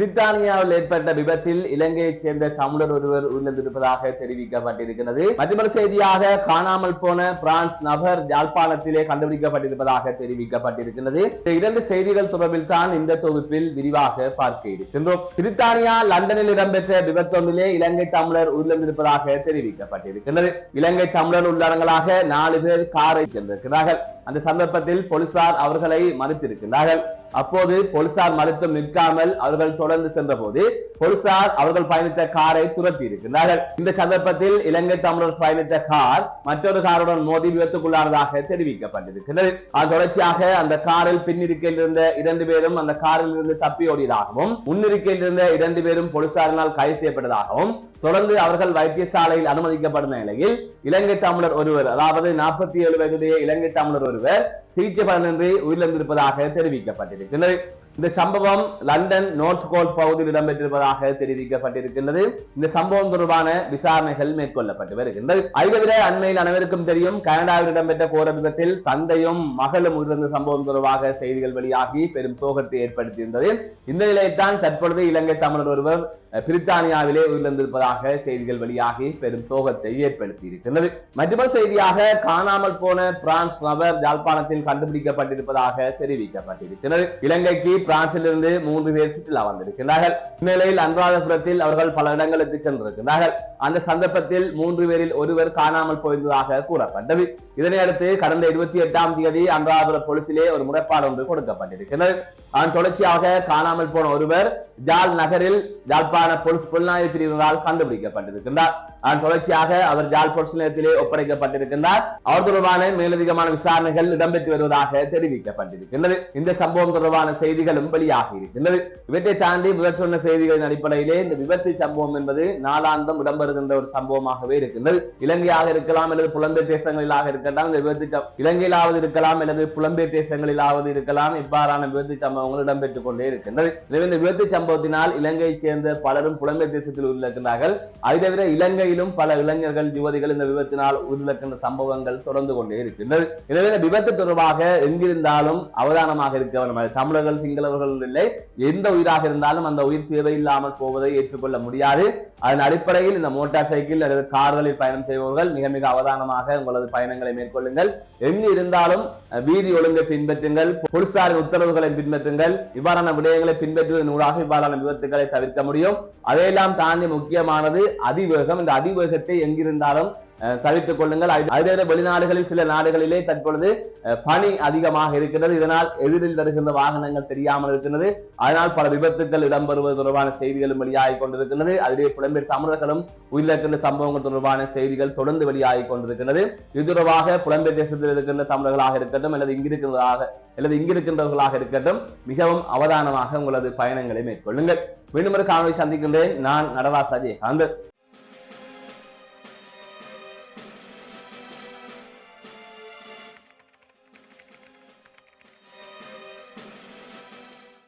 பிரித்தானியாவில் ஏற்பட்ட விபத்தில் இலங்கையைச் சேர்ந்த தமிழர் ஒருவர் உயிரிழந்திருப்பதாக தெரிவிக்கப்பட்டிருக்கிறது. மற்றொரு செய்தியாக காணாமல் போன பிரான்ஸ் நபர் யாழ்ப்பாணத்திலே கண்டுபிடிக்கப்பட்டிருப்பதாக தெரிவிக்கப்பட்டிருக்கிறது. இந்த இரண்டு செய்திகள் தொடர்பில் தான் இந்த தொகுப்பில் விரிவாக பார்க்க இருக்கின்றோம். பிரித்தானியா லண்டனில் இடம்பெற்ற விபத்தொன்றிலே இலங்கை தமிழர் உயிரிழந்திருப்பதாக தெரிவிக்கப்பட்டிருக்கிறது. இலங்கை தமிழர் உள்ளடங்களாக நாலு பேர் காரை சென்றிருக்கிறார்கள். அந்த சந்தர்ப்பத்தில் போலீசார் அவர்களை மறுத்திருக்கிறார்கள் அப்போது போலீசார் மறுத்து நிற்காமல் அவர்கள் தொடர்ந்து சென்ற போது போலீசார் அவர்கள் பயணித்த காரை துரத்தி இருக்கிறார்கள் இந்த சந்தர்ப்பத்தில் இலங்கை தமிழர் பயணித்த கார் மற்றொரு காருடன் மோதி விபத்துக்குள்ளானதாக தெரிவிக்கப்பட்டிருக்கிறது அது தொடர்ச்சியாக அந்த காரில் பின்னிருக்கின்றிருந்த இருந்த இரண்டு பேரும் அந்த காரில் இருந்து தப்பி ஓடியதாகவும் இருந்த இரண்டு பேரும் போலீசாரினால் கைது செய்யப்பட்டதாகவும் தொடர்ந்து அவர்கள் வைத்தியசாலையில் அனுமதிக்கப்படும் நிலையில் இலங்கை தமிழர் ஒருவர் அதாவது நாற்பத்தி ஏழு வயதுடைய இலங்கை தமிழர் ஒருவர் சிகிச்சை பலனின்றி உயிரிழந்திருப்பதாக தெரிவிக்கப்பட்டிருக்கிறது இந்த சம்பவம் லண்டன் நோர்த் கோல் பகுதியில் இடம்பெற்றிருப்பதாக தெரிவிக்கப்பட்டிருக்கின்றது. இந்த சம்பவம் தொடர்பான விசாரணைகள் மேற்கொள்ளப்பட்டு வருகின்றது. ஐதவிட அண்மையில் அனைவருக்கும் தெரியும் கனடாவில் இடம்பெற்ற கோர விபத்தில் தந்தையும் மகளும் உயிரிழந்த சம்பவம் தொடர்பாக செய்திகள் வெளியாகி பெரும் சோகத்தை ஏற்படுத்தியிருந்தது. இந்த நிலையில்தான் தற்பொழுது இலங்கை தமிழர் ஒருவர் பிரித்தானியாவிலே உயிரிழந்திருப்பதாக செய்திகள் வெளியாகி பெரும் சோகத்தை ஏற்படுத்தி இருக்கின்றது மற்றொரு செய்தியாக காணாமல் போன பிரான்ஸ் நபர் யாழ்ப்பாணத்தில் கண்டுபிடிக்கப்பட்டிருப்பதாக தெரிவிக்கப்பட்டிருக்கிறது. இலங்கைக்கு பிரான்சிலிருந்து மூன்று பேர் சுற்றுலா வந்திருக்கிறார்கள் இந்நிலையில் அனுராதபுரத்தில் அவர்கள் பல இடங்களுக்கு சென்றிருக்கிறார்கள் அந்த சந்தர்ப்பத்தில் மூன்று பேரில் ஒருவர் காணாமல் போயிருந்ததாக கூறப்பட்டது. இதனையடுத்து கடந்த இருபத்தி எட்டாம் தேதி அனுராதபுரம் போலீசிலே ஒரு முறைப்பாடு ஒன்று கொடுக்கப்பட்டிருக்கிறது அதன் தொடர்ச்சியாக காணாமல் போன ஒருவர் ஜால் நகரில் ஜாழ்ப்பாண பொலிஸ் புலனாய்வு பிரிவினரால் கண்டுபிடிக்கப்பட்டிருக்கின்றார். அதன் தொடர்ச்சியாக அவர் ஜால் பொலிஸ் நிலையத்திலே ஒப்படைக்கப்பட்டிருக்கின்றார். அவர் தொடர்பான மேலதிகமான விசாரணைகள் இடம்பெற்று வருவதாக தெரிவிக்கப்பட்டிருக்கின்றது. இந்த சம்பவம் தொடர்பான செய்திகளும் வெளியாகி இருக்கின்றது. இவற்றை தாண்டி முதல் சொன்ன செய்திகளின் அடிப்படையிலே இந்த விபத்து சம்பவம் என்பது நாளாந்தம் இடம்பெறுகின்ற ஒரு சம்பவமாகவே இருக்கின்றது. இலங்கையாக இருக்கலாம் அல்லது புலம்பெயர் தேசங்களிலாக இருக்கலாம் இந்த விபத்து இலங்கையிலாவது இருக்கலாம் அல்லது புலம்பெயர் தேசங்களிலாவது இருக்கலாம். இவ்வாறான விபத்து சம்பவங்கள் இடம்பெற்றுக் கொண்டே இருக்கின்றது. எனவே இந்த விபத்து சம்பவம் சம்பவத்தினால் இலங்கையைச் சேர்ந்த பலரும் புலம்பெயர் தேசத்தில் உயிரிழக்கின்றார்கள் அதை தவிர இலங்கையிலும் பல இளைஞர்கள் யுவதிகள் இந்த விபத்தினால் உயிரிழக்கின்ற சம்பவங்கள் தொடர்ந்து கொண்டே இருக்கின்றது. எனவே இந்த விபத்து தொடர்பாக எங்கிருந்தாலும் அவதானமாக இருக்க வேண்டும். தமிழர்கள் சிங்களவர்கள் இல்லை. எந்த உயிராக இருந்தாலும் அந்த உயிர் தேவையில்லாமல் போவதை ஏற்றுக்கொள்ள முடியாது. அதன் அடிப்படையில் இந்த மோட்டார் சைக்கிள் அல்லது கார்களில் பயணம் செய்பவர்கள் மிக மிக அவதானமாக உங்களது பயணங்களை மேற்கொள்ளுங்கள். எங்கு இருந்தாலும் வீதி ஒழுங்கை பின்பற்றுங்கள். போலீசாரின் உத்தரவுகளை பின்பற்றுங்கள். இவ்வாறான விடயங்களை பின்பற்றுவதன் ஊடாக பெரும்பாலான விபத்துக்களை தவிர்க்க முடியும். அதையெல்லாம் தாண்டி முக்கியமானது அதிவேகம். இந்த அதிவேகத்தை எங்கிருந்தாலும் அஹ், தவிர்த்துக் கொள்ளுங்கள். அதே வெளிநாடுகளில் சில நாடுகளிலே தற்பொழுது அஹ், பனி அதிகமாக இருக்கிறது. இதனால் எதிரில் வருகின்ற வாகனங்கள் தெரியாமல் இருக்கிறது அதனால் பல விபத்துக்கள் இடம்பெறுவது தொடர்பான செய்திகளும் வெளியாகிக் கொண்டிருக்கிறது அதிலே புலம்பெயர் தமிழர்களும் உயிரிழக்கின்ற சம்பவங்கள் தொடர்பான செய்திகள் தொடர்ந்து வெளியாகிக் கொண்டிருக்கிறது இது தொடர்பாக புலம்பெயர் தேசத்தில் இருக்கின்ற தமிழர்களாக இருக்கட்டும் அல்லது இங்கிருக்கிறதாக அல்லது இங்கிருக்கின்றவர்களாக இருக்கட்டும் மிகவும் அவதானமாக உங்களது பயணங்களை மேற்கொள்ளுங்கள். மீண்டும் ஒரு காணொலி சந்திக்கின்றேன். நான் நடராசாஜி அஜயகாந்த்